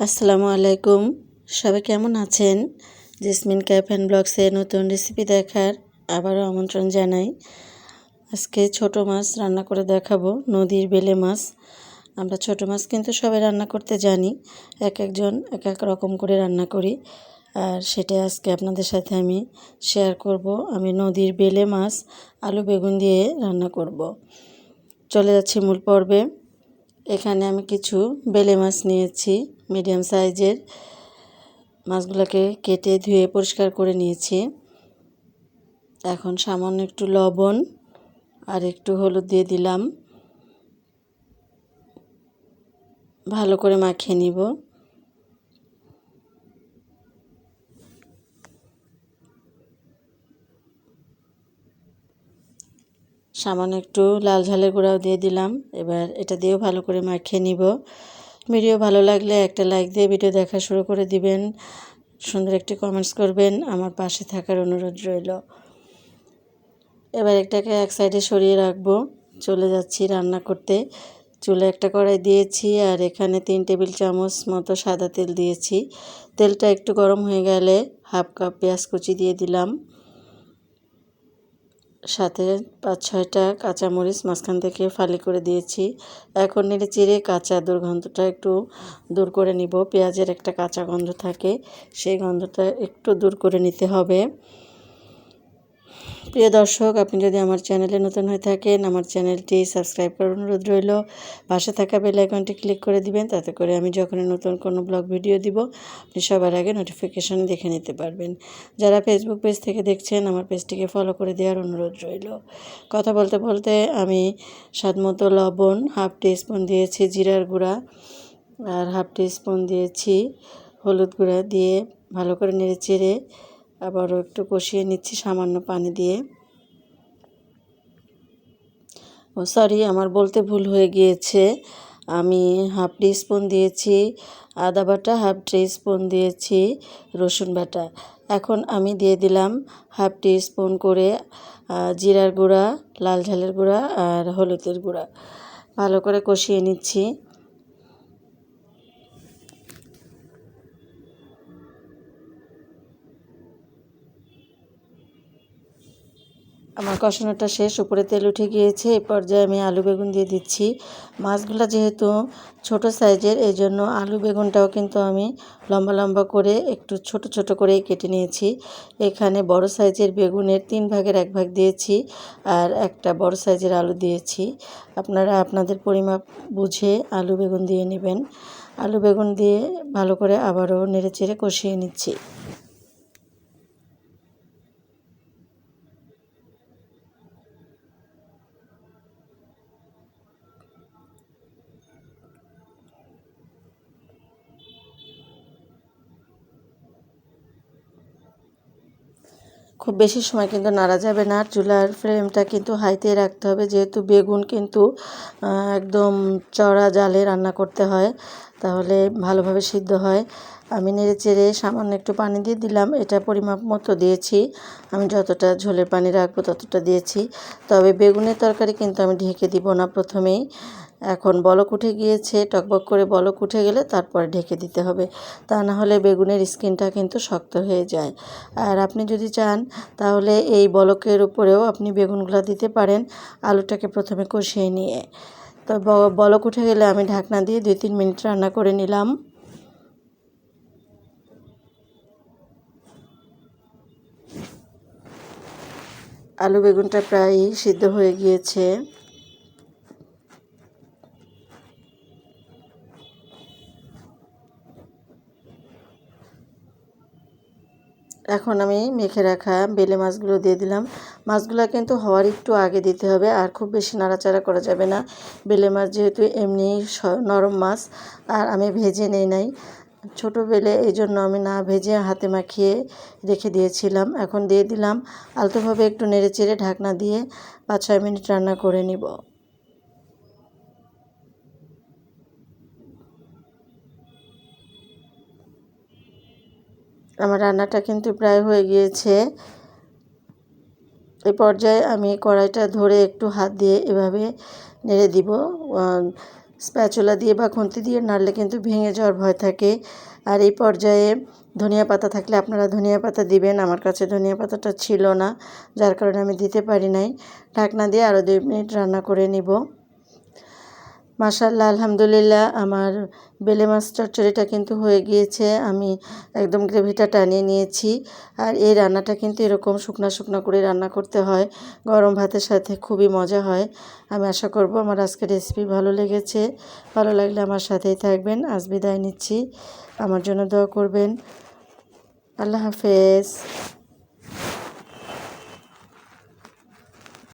আসসালামু আলাইকুম। সবাই কেমন আছেন? জেসমিন ক্যাফ অ্যান্ড ব্লগসে নতুন রেসিপি দেখার আবারও আমন্ত্রণ জানাই। আজকে ছোট মাছ রান্না করে দেখাবো, নদীর বেলে মাছ। আমরা ছোট মাছ কিন্তু সবাই রান্না করতে জানি, এক একজন এক এক রকম করে রান্না করি। আর সেটা আজকে আপনাদের সাথে আমি শেয়ার করব। আমি নদীর বেলে মাছ, আলু বেগুন দিয়ে রান্না করব। চলে যাচ্ছি মূল পর্বে। এখানে আমি কিছু বেলে মাছ নিয়েছি, মিডিয়াম সাইজের। মাছগুলোকে কেটে ধুয়ে পরিষ্কার করে নিয়েছি। এখন সামান্য একটু লবণ আর একটু হলুদ দিয়ে দিলাম। ভালো করে মাখিয়ে নিব। সামান্য একটু লাল ঝালের গুঁড়াও দিয়ে দিলাম। এবার এটা দিয়েও ভালো করে মাখিয়ে নিব। ভিডিও ভালো লাগলে একটা লাইক দিয়ে ভিডিও দেখা শুরু করে দিবেন। সুন্দর একটি কমেন্টস করবেন। আমার পাশে থাকার অনুরোধ রইল। এবার একটাকে এক সাইডে সরিয়ে রাখব। চলে যাচ্ছি রান্না করতে। চুলে একটা কড়াই দিয়েছি আর এখানে তিন টেবিল চামচ মতো সাদা তেল দিয়েছি। তেলটা একটু গরম হয়ে গেলে হাফ কাপ পেঁয়াজ কুচি দিয়ে দিলাম। সাথে পাঁচ ছয়টা কাঁচামরিচ মাঝখান থেকে ফালি করে দিয়েছি। এখন নেড়ে চিড়ে কাঁচা দুর্গন্ধটা একটু দূর করে নিব। পেঁয়াজের একটা কাঁচা গন্ধ থাকে, সেই গন্ধটা একটু দূর করে নিতে হবে। প্রিয় দর্শক, আপনি যদি আমার চ্যানেলে নতুন হয়ে থাকেন, আমার চ্যানেলটি সাবস্ক্রাইব করার অনুরোধ রইল। পাশে থাকা বেল আইকনটি ক্লিক করে দিবেন, তাতে করে আমি যখনই নতুন কোনো ব্লগ ভিডিও দিব, আপনি সবার আগে নোটিফিকেশন দেখে নিতে পারবেন। যারা ফেসবুক পেজ থেকে দেখছেন, আমার পেজটিকে ফলো করে দেওয়ার অনুরোধ রইল। কথা বলতে বলতে আমি স্বাদমতো লবণ হাফ টি স্পুন দিয়েছি জিরার গুঁড়া, আর হাফ টি স্পুন দিয়েছি হলুদ গুঁড়া দিয়ে ভালো করে নেড়ে চেড়ে আবারও একটু কষিয়ে নিচ্ছি সামান্য পানি দিয়ে। ও সরি আমার বলতে ভুল হয়ে গিয়েছে। আমি হাফ টি স্পুন দিয়েছি, আদা বাটা, হাফ টি স্পুন দিয়েছি, রসুন বাটা। এখন আমি দিয়ে দিলাম হাফ টি স্পুন করে জিরার গুঁড়া, লাল ঝালের গুঁড়া আর হলুদের গুঁড়া। ভালো করে কষিয়ে নিচ্ছি। আমার কষানোটা শেষ, উপরে তেল উঠে গিয়েছে এই পর্যায়ে আমি আলু বেগুন দিয়ে দিচ্ছি। মাছগুলো যেহেতু ছোট সাইজের এই জন্য আলু বেগুনটাও কিন্তু আমি লম্বা লম্বা করে একটু ছোট ছোট করে কেটে নিয়েছি। এখানে বড় সাইজের বেগুনের তিন ভাগের এক ভাগ দিয়েছি আর একটা বড় সাইজের আলু দিয়েছি। আপনারা আপনাদের পরিমাপ বুঝে আলু বেগুন দিয়ে নেবেন। আলু বেগুন দিয়ে ভালো করে আবারও নেড়ে চেড়ে কষিয়ে নিচ্ছি। খুব বেশি সময় কিন্তু নাড়া যাবে না। চুলার ফ্লেমটা কিন্তু হাইতে রাখতে হবে। যেহেতু বেগুন কিন্তু একদম চড়া জালে রান্না করতে হয়, তাহলে ভালোভাবে সিদ্ধ হয়। আমি নেড়ে চেড়ে সামান্য একটু পানি দিয়ে দিলাম। এটা পরিমাপ মতো দিয়েছি। আমি যতটা ঝোলের পানি রাখব ততটা দিয়েছি। তবে বেগুনের তরকারি কিন্তু আমি ঢেকে দিব না প্রথমেই। এখন বলক উঠে গিয়েছে, টকবক করে বলক উঠে গেলে তারপরে ঢেকে দিতে হবে। তা না হলে বেগুনের স্কিনটা কিন্তু শক্ত হয়ে যায়। আর আপনি যদি চান, তাহলে এই বলকের উপরেও আপনি বেগুনগুলো দিতে পারেন। আলুটাকে প্রথমে কষিয়ে নিয়ে। তো বলক উঠে গেলে আমি ঢাকনা দিয়ে দুই তিন মিনিট রান্না করে নিলাম। আলু বেগুনটা প্রায় সিদ্ধ হয়ে গিয়েছে। এখন আমি মেখে রাখা বেলে মাছগুলো দিয়ে দিলাম। মাছগুলো কিন্তু হওয়ার একটু আগে দিতে হবে, আর খুব বেশি নাড়াচাড়া করা যাবে না। বেলে মাছ যেহেতু এমনি নরম মাছ, আর আমি ভেজে নেই নাই। ছোটো বেলে এই জন্য আমি না ভেজে হাতে মাখিয়ে রেখে দিয়েছিলাম। এখন দিয়ে দিলাম, আলতোভাবে একটু নেড়ে চেড়ে ঢাকনা দিয়ে পাঁচ ছয় মিনিট রান্না করে নিব। আমার রান্নাটা কিন্তু প্রায় হয়ে গিয়েছে। এই পর্যায়ে আমি কড়াইটা ধরে একটু হাত দিয়ে এভাবে নেড়ে দিব। স্প্যাচুলা দিয়ে বা খুন্তি দিয়ে নাড়লে কিন্তু ভেঙে যাওয়ার ভয় থাকে। আর এই পর্যায়ে ধনিয়া পাতা থাকলে আপনারা ধনিয়া পাতা দিবেন। আমার কাছে ধনিয়া পাতাটা ছিল না, যার কারণে আমি দিতে পারি নাই। ঢাকনা দিয়ে আরও দুই মিনিট রান্না করে নিব। মাশাল্লাহ আলহামদুলিল্লাহ, আমার বেলে মাছ চচ্চড়িটা কিন্তু হয়ে গিয়েছে, আমি একদম গ্রেভিটা টানিয়ে নিয়েছি, আর এই রান্নাটা কিন্তু এরকম শুকনা শুকনা করে রান্না করতে হয়, গরম ভাতের সাথে খুবই মজা হয়, আমি আশা করব আমার আজকের রেসিপি ভালো লেগেছে, ভালো লাগলে আমার সাথেই থাকবেন, আজ বিদায় নিচ্ছি, আমার জন্য দোয়া করবেন, আল্লাহ হাফেজ।